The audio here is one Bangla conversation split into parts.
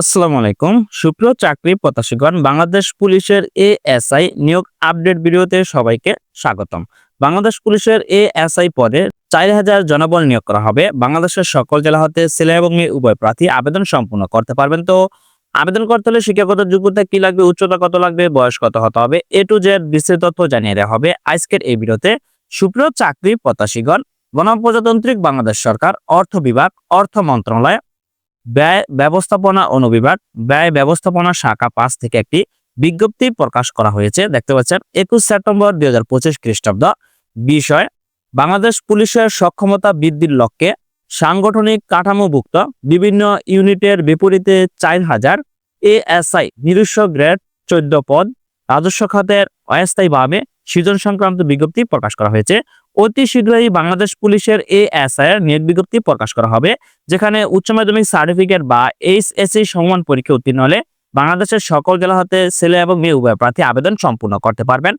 আসসালামু আলাইকুম। সুপ্রিয় চাকরি প্রত্যাশীগণ, বাংলাদেশ পুলিশের এএসআই নিয়োগ আপডেট ভিডিওতে সবাইকে স্বাগতম। বাংলাদেশ পুলিশের এএসআই পদে চার হাজার জনবল নিয়োগ করা হবে। বাংলাদেশের সকল জেলা হতে ছেলে এবং মেয়ে উভয় প্রার্থী আবেদন সম্পূর্ণ করতে পারবেন। তো আবেদন করতে হলে শিক্ষাগত যোগ্যতা কি লাগবে, উচ্চতা কত লাগবে, বয়স কত হতে হবে, এ টু জেড বিস্তারিত তথ্য জানিয়ে দেওয়া হবে আজকের এই ভিডিওতে। সুপ্রিয় চাকরি প্রত্যাশীগণ গণপ্রজাতান্ত্রিক বাংলাদেশ সরকার, অর্থ বিভাগ, অর্থ মন্ত্রণালয় ব্যয় ব্যবস্থাপনা অনুবিভাগ, ব্যয় ব্যবস্থাপনা শাখা পাঁচ থেকে একটি বিজ্ঞপ্তি প্রকাশ করা হয়েছে। দেখতে পাচ্ছেন, একুশ সেপ্টেম্বর দুই হাজার পঁচিশ খ্রিস্টাব্দ। বিষয়, বাংলাদেশ পুলিশের সক্ষমতা বৃদ্ধির লক্ষ্যে সাংগঠনিক কাঠামোভুক্ত বিভিন্ন ইউনিটের বিপরীতে চার হাজার এএসআই নিরস্ব গ্রেড চোদ্দ পদ, রাজস্ব খাতের অস্থায়ীভাবে সৃজন সংক্রান্ত বিজ্ঞপ্তি প্রকাশ করা হয়েছে। অতি শীঘ্রই বাংলাদেশ পুলিশের এএসআই এর নিয়োগ বিজ্ঞপ্তি প্রকাশ করা হবে, যেখানে উচ্চ মাধ্যমিক সার্টিফিকেট বা এইচএসসি সমান পরীক্ষা উত্তীর্ণ হলে বাংলাদেশের সকল জেলা হতে ছেলে এবং মেয়ে উভয় প্রার্থী আবেদন সম্পূর্ণ করতে পারবেন।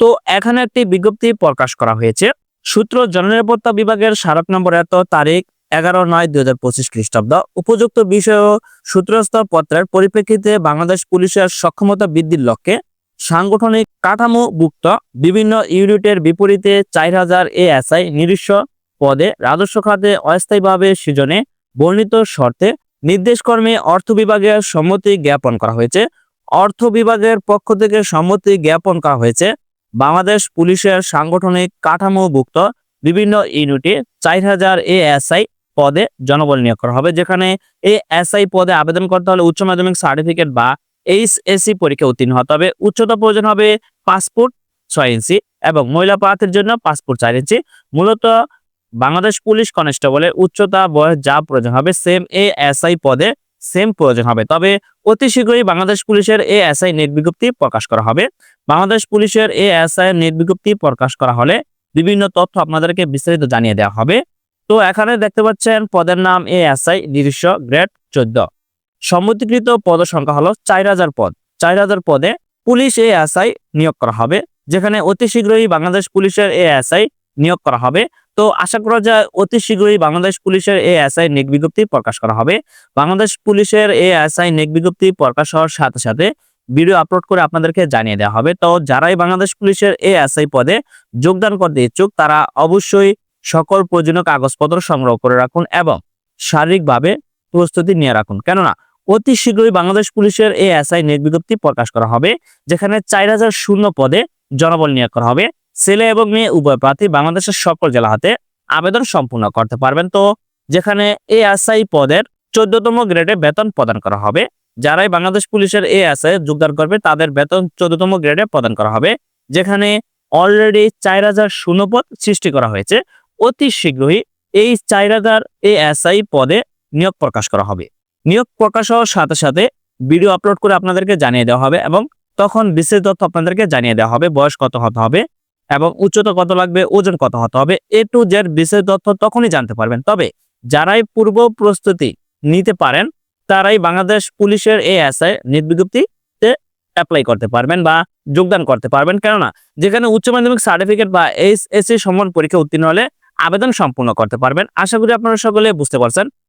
তো এখানে একটি বিজ্ঞপ্তি প্রকাশ করা হয়েছে। সূত্র জননিরাপত্তা বিভাগের স্মারক নম্বর এত, তারিখ এগারো নয় দুই হাজার পঁচিশ খ্রিস্টাব্দ। উপযুক্ত বিষয় ও পত্রের পরিপ্রেক্ষিতে বাংলাদেশ পুলিশের সক্ষমতা বৃদ্ধির লক্ষ্যে সাংগঠনিক কাঠামোভুক্ত বিভিন্ন ইউনিটের বিপরীতে চার হাজার এএসআই নিরস্ব পদে রাজস্ব খাতে অস্থায়ীভাবে সৃজনে বর্ণিত শর্তে নির্দেশকর্মে অর্থ বিভাগের সম্মতি জ্ঞাপন করা হয়েছে। অর্থ বিভাগের পক্ষ থেকে সম্মতি জ্ঞাপন করা হয়েছে। বাংলাদেশ পুলিশের সাংগঠনিক কাঠামোভুক্ত বিভিন্ন ইউনিটে চার হাজার এএসআই পদে জনবল নিয়োগ করা হবে, যেখানে এএসআই পদে আবেদন করতে হলে উচ্চ মাধ্যমিক সার্টিফিকেট বা এইচএসসি পরীক্ষা উত্তীর্ণ হতে হবে উচ্চতা প্রয়োজন হবে পাসপোর্ট ছয় ইঞ্চি এবং মহিলা প্রার্থীর জন্য পাসপোর্ট চার ইঞ্চি। মূলত বাংলাদেশ পুলিশ কনস্টেবলের উচ্চতা, বয়স যা প্রয়োজন হবে সেম এ এসআই পদে সেম প্রয়োজন হবে। তবে অতি শীঘ্রই বাংলাদেশ পুলিশের এ এসআই নেট বিজ্ঞপ্তি প্রকাশ করা হবে। বাংলাদেশ পুলিশের এ এসআই নেট বিজ্ঞপ্তি প্রকাশ করা হলে বিভিন্ন তথ্য আপনাদেরকে বিস্তারিত জানিয়ে দেওয়া হবে। তো এখানে দেখতে পাচ্ছেন পদের নাম এ এসআই নির্দিষ্ট গ্রেড চোদ্দ। সম্মতিকৃত পদ সংখ্যা হলো চার হাজার পদ। চার হাজার পদে পুলিশ এ এসআই নিয়োগ করা হবে, যেখানে অতি শীঘ্রই বাংলাদেশ পুলিশের এ এসআই নিয়োগ করা হবে। তো আশা করা যায় অতি শীঘ্রই বাংলাদেশ পুলিশের এ এসআই নিয়োগ বিজ্ঞপ্তি প্রকাশ করা হবে। বাংলাদেশ পুলিশের এ এসআই নিয়োগ বিজ্ঞপ্তি প্রকাশ হওয়ার সাথে সাথে ভিডিও আপলোড করে আপনাদেরকে জানিয়ে দেওয়া হবে। তো যারাই বাংলাদেশ পুলিশের এ এসআই পদে যোগদান করতে ইচ্ছুক, তারা অবশ্যই সকল প্রয়োজনীয় কাগজপত্র সংগ্রহ করে রাখুন এবং শারীরিকভাবে প্রস্তুতি নিয়ে রাখুন। কেননা অতি শীঘ্রই বাংলাদেশ পুলিশের এই এসআই নিয়োগ বিজ্ঞপ্তি প্রকাশ করা হবে, যেখানে চার হাজার শূন্য পদে জনবল নিয়োগ করা হবে। ছেলে এবং মেয়ে উভয় প্রার্থী বাংলাদেশের সকল জেলা হাতে আবেদন সম্পূর্ণ করতে পারবেন। তো যেখানে এই এসআই পদের চোদ্দতম গ্রেডে বেতন প্রদান করা হবে, যারাই বাংলাদেশ পুলিশের এই এসআই যোগদান করবে, তাদের বেতন চোদ্দতম গ্রেডে প্রদান করা হবে। যেখানে অলরেডি চার হাজার শূন্য পদ সৃষ্টি করা হয়েছে, অতি শীঘ্রই এই চার হাজার এই এসআই পদে নিয়োগ প্রকাশ করা হবে। নিয়োগ প্রকাশ হওয়ার সাথে সাথে ভিডিও আপলোড করে আপনাদেরকে জানিয়ে দেওয়া হবে এবং তখন বিশেষ তথ্য আপনাদেরকে জানিয়ে দেওয়া হবে, বয়স কত হতে হবে এবং উচ্চতা কত লাগবে, ওজন কত হতে হবে এ টু জেড বিশেষ তথ্য তখনই জানতে পারবেন। তবে যারাই পূর্ব প্রস্তুতি নিতে পারেন, তারাই বাংলাদেশ পুলিশের এ এই আশায় নির্বিজ্ঞপ্তিতে অ্যাপ্লাই করতে পারবেন বা যোগদান করতে পারবেন। কেননা যেখানে উচ্চ মাধ্যমিক সার্টিফিকেট বা এইচ এস সমান পরীক্ষা উত্তীর্ণ হলে আবেদন সম্পূর্ণ করতে পারবেন। আশা করি আপনারা সকলে বুঝতে পারছেন।